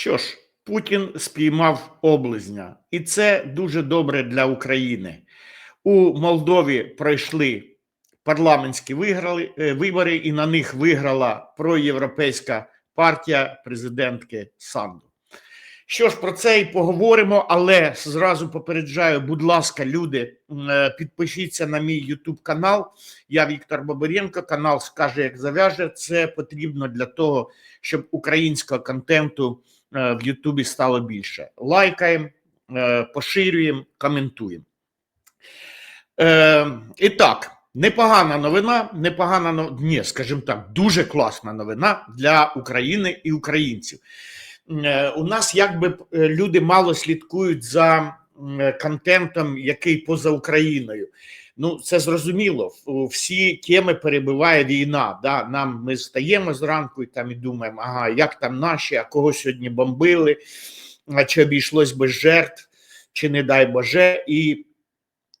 Що ж, Путін спіймав облизня, і це дуже добре для України. У Молдові пройшли парламентські виграли, е, вибори, і на них виграла проєвропейська партія президентки Санду. Що ж, про це і поговоримо, але зразу попереджаю, будь ласка, люди, е, підпишіться на мій YouTube канал. Я Віктор Бабиренко. Канал скаже, як зав'яже. Це потрібно для того, щоб українського контенту в Ютубі стало більше. Лайкаємо, е, поширюємо, коментуємо. Е, і так, непогана новина, непогана нов- ні, скажімо так, дуже класна новина для України і українців. Е, У нас якби е, люди мало слідкують за е, контентом, який поза Україною. Ну, це зрозуміло. Всі теми перебиває війна. Да? Нам ми стаємо зранку і там і думаємо, ага, як там наші, а кого сьогодні бомбили, а чи обійшлось без жертв, чи не дай Боже. І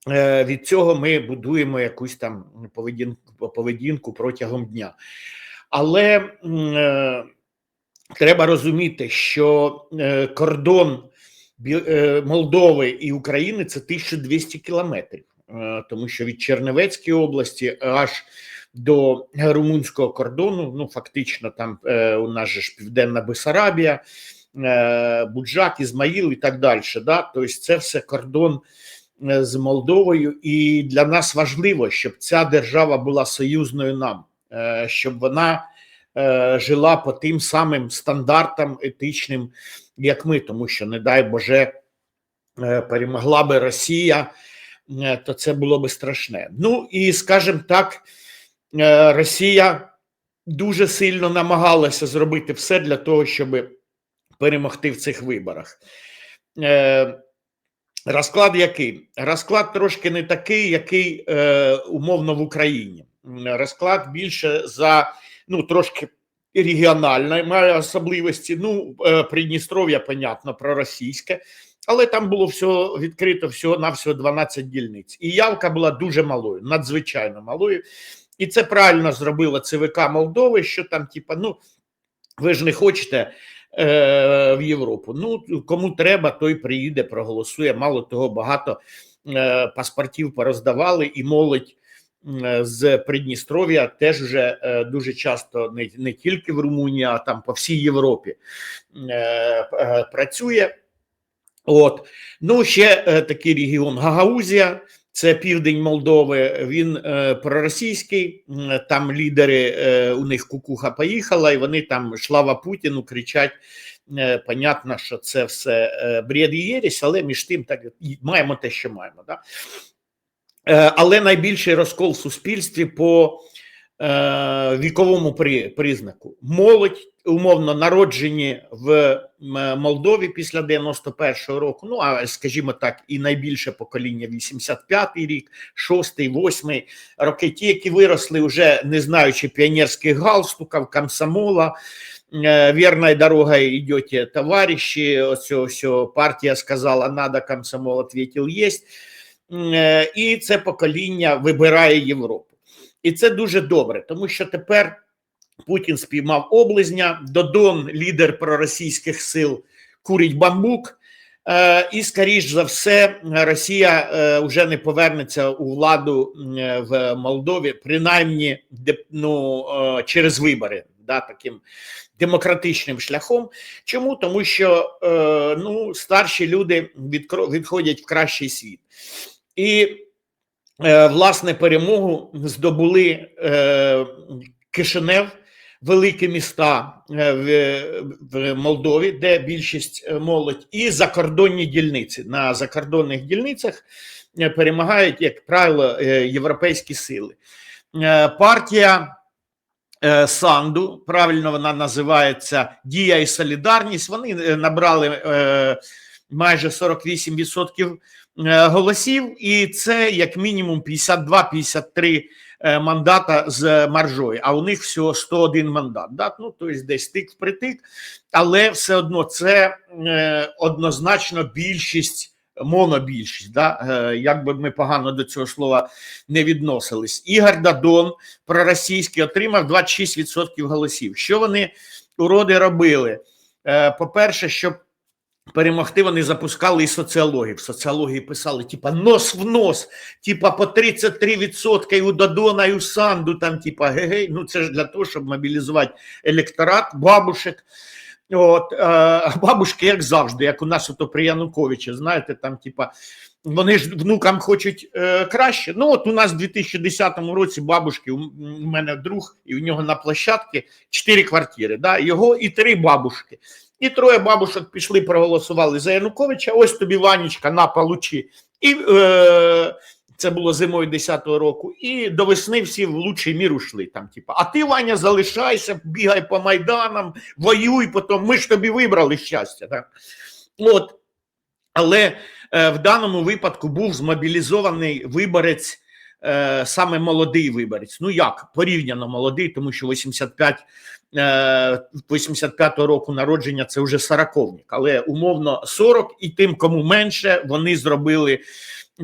е, від цього ми будуємо якусь там поведінку, поведінку протягом дня. Але е, треба розуміти, що е, кордон е, Молдови і України це 1200 кілометрів, тому що від Чернівецької області аж до румунського кордону, ну фактично, там е, у нас же ж Південна Бесарабія, е, Буджак, Ізмаїл і так далі. Да? Тобто це все кордон е, з Молдовою, і для нас важливо, щоб ця держава була союзною нам, е, щоб вона е, жила по тим самим стандартам етичним, як ми, тому що, не дай Боже, е, перемогла би Росія, е, то це було би страшне. Ну і скажімо так, е, Росія дуже сильно намагалася зробити все для того, щоб перемогти в цих виборах. Е, Розклад який? Розклад трошки не такий, який е, умовно в Україні. Розклад більше за ну трошки регіональної має особливості. Ну, е, Придністров'я, понятно, проросійське, але там було все відкрито всього на всього 12 дільниць. І явка була дуже малою, надзвичайно малою. І це правильно зробила ЦВК Молдови, що там, типа, ну ви ж не хочете е, в Європу. Ну, кому треба, той приїде, проголосує. Мало того, багато е, паспортів пороздавали, і молодь з Придністров'я теж вже е, дуже часто не, не тільки в Румунії, а там по всій Європі працює. От. Ну, ще е, такий регіон Гагаузія, це південь Молдови. Він е, проросійський. Там лідери е, у них кукуха поїхала, і вони там слава Путіну кричать. Е, понятно, що це все е, бред і єресь, але між тим так маємо те, що маємо. Да? Е, але найбільший розкол в суспільстві по е, віковому при, признаку. Молодь, умовно, народжені в Молдові після 91-го року, ну, а скажімо так, і найбільше покоління 85-й рік, 6-й, 8-й роки, ті, які виросли вже не знаючи піонерських галстуків, комсомола, э, верной дорогой идете, товарищи, все, все, партия сказала, надо, комсомол ответил, есть. Е, І це покоління вибирає Європу. І це дуже добре, тому що тепер Путін спіймав облизня, Додон, лідер проросійських сил, курить бамбук. Е, І, скоріш за все, Росія е, вже не повернеться у владу е, в Молдові, принаймні ну, е, через вибори, да, таким демократичним шляхом. Чому? Тому що е, ну, старші люди відходять в кращий світ. І е, власне перемогу здобули е, Кишинев, великі міста е, в, Молдові, де більшість е, молодь, і закордонні дільниці. На закордонних дільницях е, перемагають, як правило, е, європейські сили. Е, Партія е, Санду, правильно вона називається Дія і Солідарність. Вони е, набрали е, майже 48% е, голосів, і це як мінімум 52-53 е, мандата з маржою. А у них всього 101 мандат. Да? Ну, тобто десь тик впритик, але все одно це е, однозначно більшість. Монобільшість, да? е, як би ми погано до цього слова не відносились. Ігор Дадон проросійський отримав 26% голосів. Що вони уроди робили? Е, По-перше, щоб перемогти, вони запускали і соціологію. В соціології писали, типа, нос в нос, типа по 33% і у Додона, і у Санду, там, типа, гей, ну це ж для того, щоб мобілізувати електорат, бабушек. От, е, а бабушки, як завжди, як у нас ото при Януковичі, знаєте, там, типа, вони ж внукам хочуть е, краще. Ну, от у нас в 2010 році бабушки, у мене друг, і у нього на площадці чотири квартири, да, його і три бабушки. І троє бабушок пішли, проголосували за Януковича. Ось тобі Ванечка, на получи. І е, це було зимою 10-го року. І до весни всі в лучший мір ушли. Там, типа, а ти, Ваня, залишайся, бігай по майданам, воюй, потім ми ж тобі вибрали щастя. Так? От. Але е, в даному випадку був змобілізований виборець, е, саме молодий виборець. Ну як порівняно молодий, тому що 85 е, 85-го року народження це вже сороковник, але умовно 40, і тим, кому менше, вони зробили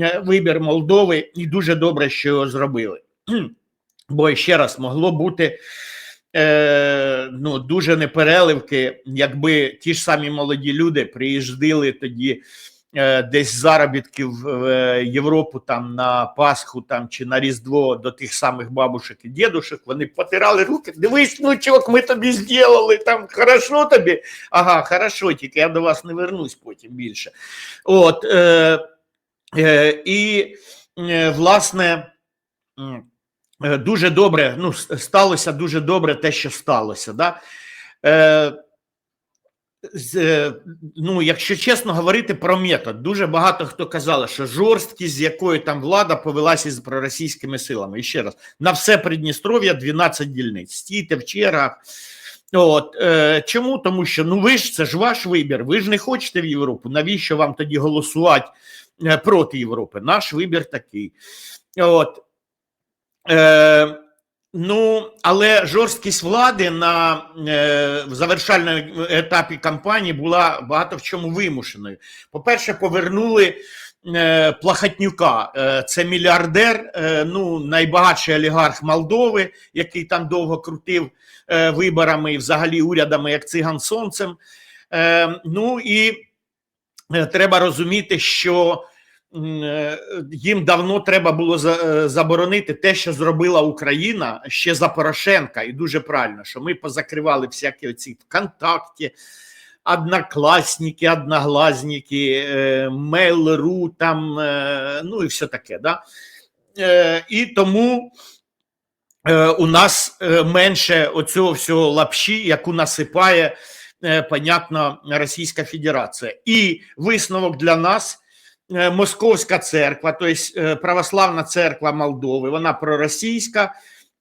е, вибір Молдови, і дуже добре, що його зробили. Бо ще раз могло бути. Е, ну, дуже непереливки, якби ті ж самі молоді люди приїжджали тоді десь з заробітків в е, Європу там на Пасху там чи на Різдво до тих самих бабушек і дідушек, вони потирали руки. Дивись, внучок, ми тобі зробили, там хорошо тобі. Ага, хорошо, тільки я до вас не вернусь потім більше. От, е, е, і, е, власне. Е, Дуже добре, ну, сталося дуже добре те, що сталося. Да? Е, е, ну, якщо чесно говорити про метод, дуже багато хто казали, що жорсткість, з якою там влада повелася з проросійськими силами. І ще раз, на все Придністров'я 12 дільниць. Стійте в чергах. От, е, чому? Тому що ну ви ж це ж ваш вибір, ви ж не хочете в Європу. Навіщо вам тоді голосувати е, проти Європи? Наш вибір такий. От, Е, ну, але жорсткість влади на е, в завершальному етапі кампанії була багато в чому вимушеною. По-перше, повернули е, Плахатнюка. Е, це мільярдер, е, ну, найбагатший олігарх Молдови, який там довго крутив е, виборами і взагалі урядами, як циган сонцем. Е, ну і е, треба розуміти, що їм давно треба було е, заборонити те, що зробила Україна ще за Порошенка, і дуже правильно, що ми позакривали всякі оці ВКонтакті, однокласники, одноглазники, е, Mail.ru, там, е, ну і все таке. Да? Е, І тому е, у нас е, менше оцього всього лапші, яку насипає, е, понятно, Російська Федерація. І висновок для нас. Е, Московська церква, тобто православна церква Молдови, вона проросійська,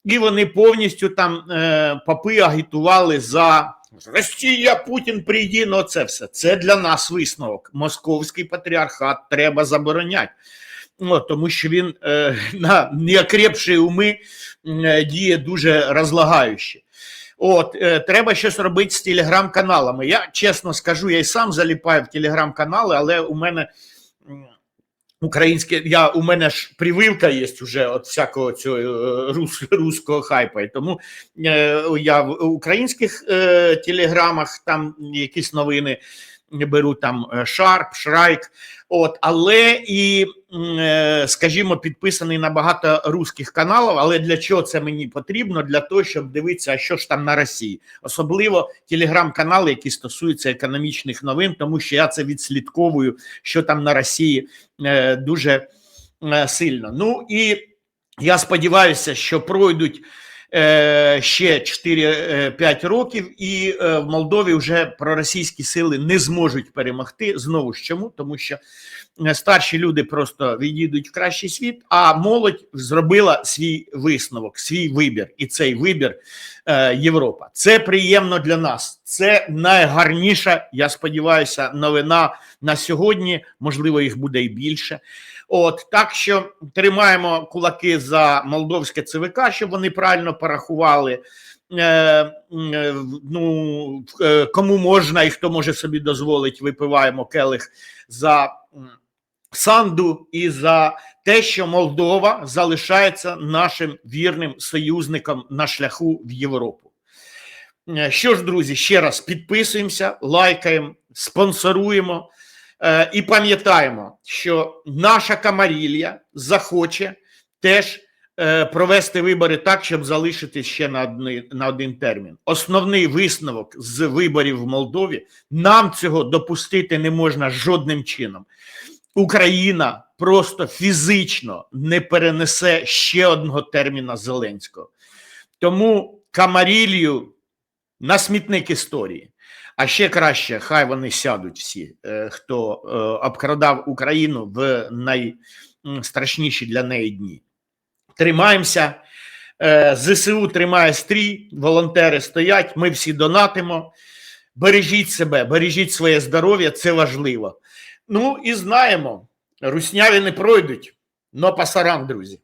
і вони повністю там е, попи агітували за Росія, Путін прийди, ну це все. Це для нас висновок. Московський патріархат треба забороняти. Ну, тому що він е, на неокрепші уми е, діє дуже розлагающе. От, е, треба щось робити з телеграм-каналами. Я чесно скажу, я й сам заліпаю в телеграм-канали, але у мене українське, я, у мене ж прививка є вже від всякого цього е, рус, руського хайпа. І тому е, я в українських е, телеграмах там якісь новини беру там е, Шарп, Шрайк. От, але і, е, скажімо, підписаний на багато руських каналів. Але для чого це мені потрібно? Для того, щоб дивитися, а що ж там на Росії, особливо телеграм-канали, які стосуються економічних новин, тому що я це відслідковую, що там на Росії е, дуже е, сильно. Ну і я сподіваюся, що пройдуть е, ще 4-5 років, і е, в Молдові вже проросійські сили не зможуть перемогти. Знову ж чому? Тому що е, старші люди просто відійдуть в кращий світ, а молодь зробила свій висновок, свій вибір, і цей вибір е, Європа. Це приємно для нас. Це найгарніша, я сподіваюся, новина на сьогодні. Можливо, їх буде і більше. От так що тримаємо кулаки за молдовське ЦВК, щоб вони правильно порахували. Е, е, ну, е, кому можна і хто може собі дозволити, випиваємо келих за Санду і за те, що Молдова залишається нашим вірним союзником на шляху в Європу. Що ж, друзі, ще раз підписуємося, лайкаємо, спонсоруємо і пам'ятаємо, що наша камарілля захоче теж провести вибори так, щоб залишитись ще на, одни, на один термін. Основний висновок з виборів в Молдові нам цього допустити не можна жодним чином. Україна просто фізично не перенесе ще одного терміна Зеленського. Тому Камарілью на смітник історії. А ще краще, хай вони сядуть всі, е, хто е, обкрадав Україну в найстрашніші для неї дні. Тримаємося. Е, ЗСУ тримає стрій, волонтери стоять, ми всі донатимо. Бережіть себе, бережіть своє здоров'я, це важливо. Ну і знаємо, русняві не пройдуть, но пасаран, друзі.